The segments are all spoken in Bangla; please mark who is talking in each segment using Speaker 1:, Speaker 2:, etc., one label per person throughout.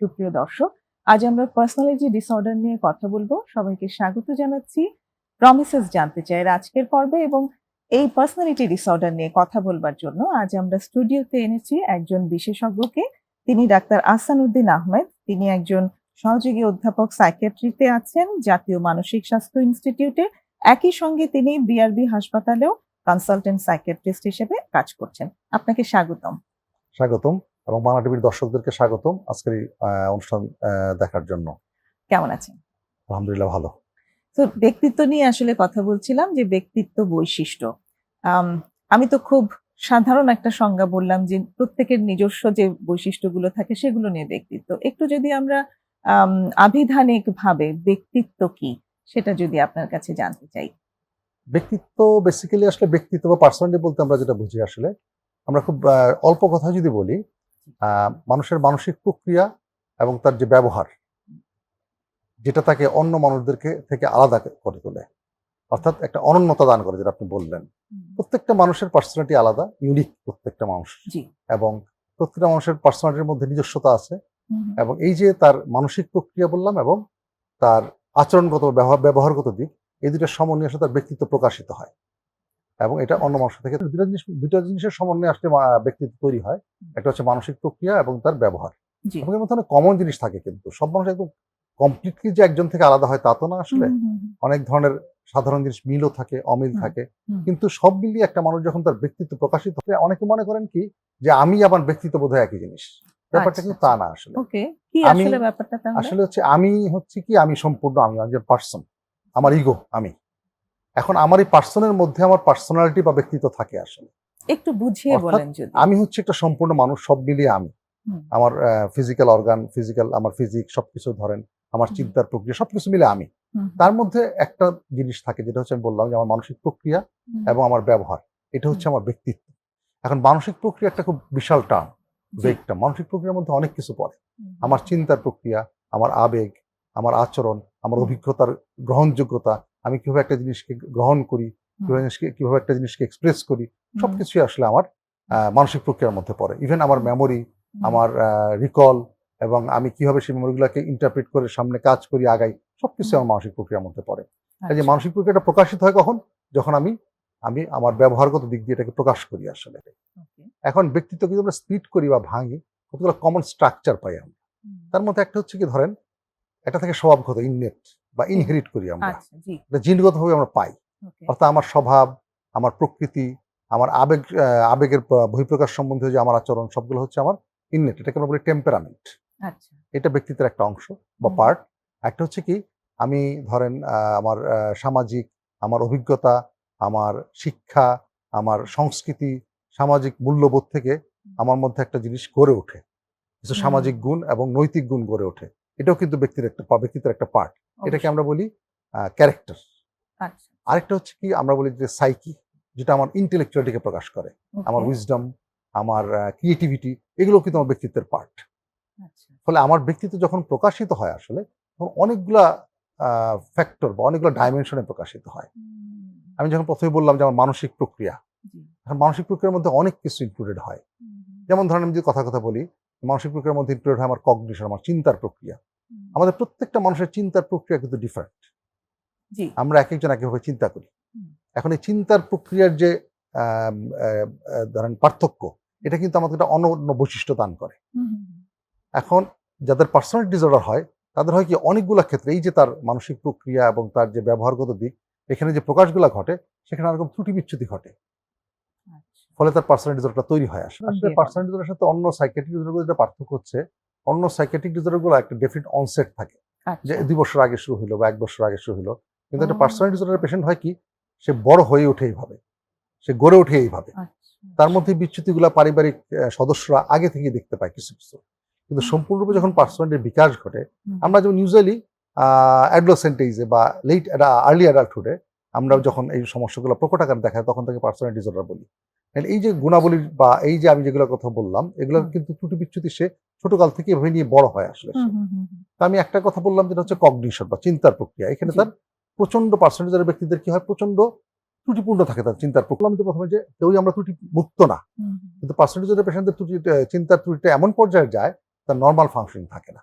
Speaker 1: সুপ্রিয় দর্শক, আজ আমরা পার্সোনালিটি ডিসঅর্ডার নিয়ে কথা বলব। সবাইকে স্বাগত জানাচ্ছি। প্রমিসেস জানতে চাই আজকের পর্বে এবং এই পার্সোনালিটি ডিসঅর্ডার নিয়ে কথা বলবার জন্য আজ আমরা স্টুডিওতে এনেছি একজন বিশেষজ্ঞকে। তিনি ডাক্তার আহসানুদ্দিন আহমেদ। তিনি একজন সহযোগী অধ্যাপক সাইকেট্রিতে আছেন, জাতীয় মানসিক স্বাস্থ্য ইনস্টিটিউটে একই সঙ্গে তিনি বিআরবি হাসপাতালেও কনসালটেন্ট সাইকেট্রিস্ট হিসেবে কাজ করছেন। আপনাকে স্বাগতম।
Speaker 2: স্বাগতম। এবং বাংলা টিভির দর্শকদেরকে স্বাগতম আজকের এই, অনুষ্ঠান দেখার জন্য।
Speaker 1: কেমন আছেন?
Speaker 2: আলহামদুলিল্লাহ ভালো।
Speaker 1: তো ব্যক্তিত্ব নিয়ে আসলে কথা বলছিলাম যে ব্যক্তিত্ব বৈশিষ্ট্য। আম, তো খুব সাধারণ একটা সংজ্ঞা বললাম যে প্রত্যেকের নিজস্ব যে বৈশিষ্ট্যগুলো থাকে সেগুলো নিয়ে ব্যক্তিত্ব। একটু যদি আমরা আবিধানিক ভাবে ব্যক্তিত্ব কি সেটা যদি আপনার কাছে জানতে চাই।
Speaker 2: ব্যক্তিত্ব বেসিক্যালি আসলে ব্যক্তিত্ব বা পার্সোনালিটি বলতে আমরা যেটা বুঝি আসলে আমরা খুব অল্প কথা যদি বলি মানুষের মানসিক প্রক্রিয়া এবং তার যে ব্যবহার যেটা তাকে অন্য মানুষদেরকে থেকে আলাদা করে তোলে। অর্থাৎ একটা অনন্যতা দান করে যেটা আপনি বললেন। প্রত্যেকটা মানুষের পার্সোনালিটি আলাদা ইউনিক প্রত্যেকটা মানুষ। এবং প্রত্যেকটা মানুষের পার্সোনালিটির মধ্যে নিজস্বতা আছে। এবং এই যে তার মানসিক প্রক্রিয়া বললাম এবং তার আচরণগত ব্যবহার ব্যবহারগত দিক এই দুটার সমন্বয়ে তার ব্যক্তিত্ব প্রকাশিত হয়। এবং এটা অন্য মানুষের থেকে দুটা জিনিস দুটা জিনিসের সমন্বয়ে আসলে ব্যক্তিত্ব তৈরি হয়। একটা হচ্ছে মানসিক প্রক্রিয়া এবং তার ব্যবহার। এবং এর মধ্যে অনেক কমন জিনিস থাকে কিন্তু। সব মানুষ একদম কমপ্লিটলি যে একজন থেকে আলাদা হয় তা তো না আসলে। অনেক ধরনের সাধারণ জিনিস মিলও থাকে অমিল থাকে। কিন্তু সব মিলিয়ে একটা মানুষ যখন তার ব্যক্তিত্ব প্রকাশিত হয় অনেকে মনে করেন কি যে আমি আমার ব্যক্তিত্ব বোধ হয় একই জিনিস। ব্যাপারটা
Speaker 1: আচ্ছা,
Speaker 2: কিন্তু তা না আসলে। আমি-
Speaker 1: আসলে
Speaker 2: আসলে হচ্ছে আমি হচ্ছে কি আমি সম্পূর্ণ আমি একজন পার্সন আমার ইগো আমি। এখন আমার এই পার্সনের মধ্যে আমার পার্সোনালিটি বা ব্যক্তিত্ব থাকে আসলে।
Speaker 1: একটু বুঝিয়ে বলেন যদি।
Speaker 2: আমি হচ্ছে একটা সম্পূর্ণ মানুষ সব মিলিয়ে আমি। আমার ফিজিক্যাল অর্গান ফিজিক্যাল আমার ফিজিক সবকিছু ধরেন আমার চিন্তার প্রক্রিয়া সবকিছু মিলে আমি। তার মধ্যে একটা জিনিস থাকে যেটা হচ্ছে আমি বললাম যে আমার মানসিক প্রক্রিয়া এবং আমার ব্যবহার এটা হচ্ছে আমার ব্যক্তিত্ব। এখন মানসিক প্রক্রিয়া একটা খুব বিশাল টার্ম বেগটা। মানসিক প্রক্রিয়ার মধ্যে অনেক কিছু পড়ে। আমার চিন্তার প্রক্রিয়া আমার আবেগ আমার আচরণ আমার অভিজ্ঞতার গ্রহণযোগ্যতা আমি কীভাবে একটা জিনিসকে গ্রহণ করি কীভাবে জিনিসকে- কীভাবে একটা জিনিসকে এক্সপ্রেস করি
Speaker 1: হুম,
Speaker 2: সবকিছুই আসলে আমার মানসিক প্রক্রিয়ার মধ্যে পড়ে। ইভেন আমার মেমোরি আমার রিকল এবং আমি কীভাবে সেই মেমোরিগুলোকে ইন্টারপ্রেট করে সামনে কাজ করি আগাই সবকিছু আমার মানসিক প্রক্রিয়ার মধ্যে পড়ে। এই যে
Speaker 1: আচ্ছা,
Speaker 2: মানসিক প্রক্রিয়াটা প্রকাশিত হয় কখন? যখন আমি আমি আমার ব্যবহারগত দিক দিয়ে এটাকে প্রকাশ করি আসলে। এখন ব্যক্তিত্ব কিন্তু আমরা স্প্লিট করি বা ভাঙি কতগুলো কমন স্ট্রাকচার পাই আমরা। তার মধ্যে একটা হচ্ছে কি ধরেন একটা থেকে স্বভাবগত ইননেট বা ইনহেরিট করি আমরা।
Speaker 1: আচ্ছা
Speaker 2: এটা জিনগতভাবে আমরা পাই। অর্থাৎ আমার স্বভাব আমার প্রকৃতি আমার আবেগ আবেগের বহিঃপ্রকাশ সম্বন্ধে যে আমার আচরণ সবগুলো হচ্ছে আমার ইননেট এটাকে আমরা বলি টেম্পারামেন্ট
Speaker 1: আচ্ছা।
Speaker 2: এটা ব্যক্তিত্বের একটা অংশ বা পার্ট একটা হচ্ছে কি আমি ধরেন আমার সামাজিক আমার অভিজ্ঞতা আমার শিক্ষা আমার সংস্কৃতি সামাজিক মূল্যবোধ থেকে আমার মধ্যে একটা জিনিস গড়ে ওঠে। কিছু সামাজিক গুণ এবং নৈতিক গুণ গড়ে ওঠে। এটাও কিন্তু ব্যক্তির একটা ব্যক্তিত্বের একটা পার্ট এটাকে আমরা বলি ক্যারেক্টার
Speaker 1: আচ্ছা।
Speaker 2: আরেকটা হচ্ছে কি আমরা বলি যে সাইকি যেটা আমার ইন্টেলেকচুয়ালিটিকে প্রকাশ করে। আমার উইজডম আমার ক্রিয়েটিভিটি এগুলো কিন্তু আমার ব্যক্তিত্বের পার্ট
Speaker 1: আচ্ছা।
Speaker 2: ফলে আমার ব্যক্তিত্ব যখন প্রকাশিত হয় আসলে তখন অনেকগুলা ফ্যাক্টর বা অনেকগুলো ডাইমেনশনে প্রকাশিত হয়। আমি যখন প্রথমে বললাম যে আমার মানসিক প্রক্রিয়া এখন মানসিক প্রক্রিয়ার মধ্যে অনেক কিছু ইনক্লুডেড হয়। যেমন ধরেন আমি যদি কথা কথা বলি মানসিক প্রক্রিয়ার মধ্যে ইনক্লুডেড হয় আমার কগনিশন আমার চিন্তার প্রক্রিয়া। আমাদের প্রত্যেকটা মানুষের চিন্তার প্রক্রিয়া কিন্তু ডিফারেন্ট আমরা এক একজন একইভাবে চিন্তা করি। এখন এই চিন্তার প্রক্রিয়ার যে ধরেন পার্থক্য এটা কিন্তু আমাদের একটা অনন্য বৈশিষ্ট্য দান করে। এখন যাদের পার্সোনালিটি ডিসঅর্ডার হয় তাদের হয় কি অনেকগুলো ক্ষেত্রে এই যে তার মানসিক প্রক্রিয়া এবং তার যে ব্যবহারগত দিক এখানে যে প্রকাশগুলো ঘটে সেখানে এরকম ত্রুটি বিচ্যুতি ঘটে।
Speaker 1: আচ্ছা,
Speaker 2: ফলে তার পার্সোনালিটি ডিসঅর্ডারটা তৈরি হয় আসলে। পার্সোনালিটি ডিসঅর্ডারের সাথে অন্য সাইকেট্রিক ডিসঅর্ডার যেটা পার্থক্য হচ্ছে অন্য সাইকেট্রিক ডিসঅর্ডারগুলো একটা ডেফিনেট অনসেট থাকে যে
Speaker 1: আচ্ছা
Speaker 2: দুই বছর আগে শুরু হলো বা এক বছর আগে শুরু হলো কিন্তু একটা
Speaker 1: ও।
Speaker 2: পার্সোনালিটি ডিসঅর্ডারের পেশেন্ট হয় কি সে বড় হয়ে ওঠে এইভাবে সে গড়ে ওঠে এইভাবে।
Speaker 1: আচ্ছা।
Speaker 2: তার মধ্যে বিচ্যুতিগুলো পারিবারিক সদস্যরা আগে থেকে দেখতে পায় কিছু কিছু। কিন্তু সম্পূর্ণরূপে যখন পার্সোনালিটির বিকাশ ঘটে আমরা যেমন ইউজুয়ালি অ্যাডলোসেন্ট এজে বা লেট আর্লি অ্যাডাল্টহুডে আমরা যখন এই সমস্যাগুলো প্রকট আকার দেখায় তখন তাকে পার্সোনাল ডিসঅর্ডার বলি। এই যে গুণাবলী বা এই যে আমি যেগুলোর কথা বললাম এগুলো কিন্তু ত্রুটি বিচ্যুতি সে ছোটকাল থেকে এভাবে নিয়ে বড় হয় আসলে তা আমি একটা কথা বললাম যেটা হচ্ছে কগনিশন বা চিন্তার প্রক্রিয়া। এখানে। তার প্রচণ্ড পার্সেন্টেজের ব্যক্তিদের কি হয়? প্রচণ্ড ত্রুটিপূর্ণ থাকে তার চিন্তার প্রক্রিয়া। আমি তো প্রথমে যে কেউই আমরা ত্রুটি মুক্ত না কিন্তু পার্সেন্টেজের পেশেন্টদের ত্রুটি চিন্তার ত্রুটিটা এমন পর্যায়ে যায় তার নর্মাল ফাংশনিং থাকে না।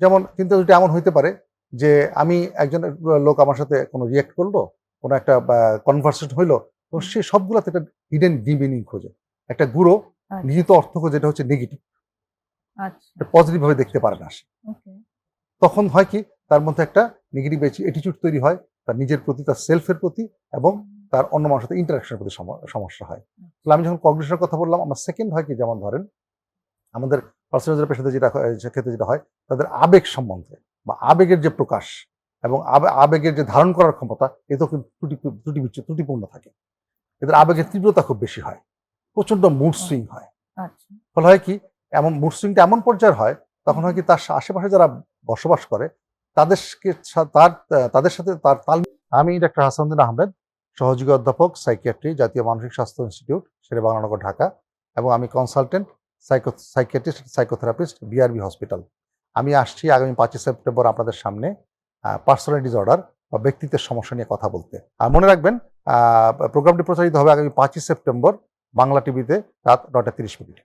Speaker 2: যেমন কিন্তু এটা এমন হইতে পারে যে আমি একজন লোক আমার সাথে কোনো রিয়েক্ট করল কোনো একটা কনভারসেশন হইল তো সে সবগুলোতে একটা হিডেন ডিমিনিং খোঁজে। একটা গুঁড়ো
Speaker 1: আচ্ছা।
Speaker 2: নিহিত অর্থ খোঁজে এটা হচ্ছে নেগেটিভ
Speaker 1: আচ্ছা।
Speaker 2: পজিটিভ ভাবে দেখতে পারে না সে। তখন হয় কি তার মধ্যে একটা নেগেটিভ অ্যাটিটিউড তৈরি হয় তার নিজের প্রতি তার সেলফের প্রতি এবং তার অন্য মানুষের সাথে ইন্টারাকশনের প্রতি সমস্যা হয়। তাহলে আমি যখন কগনিশনের কথা বললাম আমার সেকেন্ড হয় কি যেমন ধরেন আমাদের পার্সোনাল পেশাতে যেটা ক্ষেত্রে যেটা হয় তাদের আবেগ সম্বন্ধে বা আবেগের যে প্রকাশ এবং আবে- আবেগের যে ধারণ করার ক্ষমতা এতেও কিন্তু ত্রুটি ত্রুটি ত্রুটিপূর্ণ থাকে। এদের আবেগের তীব্রতা খুব বেশি হয়। প্রচণ্ড মুড সুইং হয়।
Speaker 1: আচ্ছা।
Speaker 2: ফলে হয় কি এমন মুড সুইংটা এমন পর্যায়ের হয় তখন হয় কি তার আশেপাশে যারা বসবাস করে তাদেরকে তার তাদের সাথে তার তাল আমি ডাক্তার হাসানুদ্দিন আহমেদ সহযোগী অধ্যাপক সাইকিয়াট্রি জাতীয় মানসিক স্বাস্থ্য ইনস্টিটিউট শেরেবাংলানগর ঢাকা এবং আমি consultant psycho psychiatrist psychotherapist BRB hospital আমি আসছি আগামী পাঁচই সেপ্টেম্বর আপনাদের সামনে পার্সোনাল ডিসঅর্ডার বা ব্যক্তিত্বের সমস্যা নিয়ে কথা বলতে। আর মনে রাখবেন প্রোগ্রামটি প্রচারিত হবে আগামী পাঁচই সেপ্টেম্বর বাংলা টিভিতে রাত নটা তিরিশ মিনিট।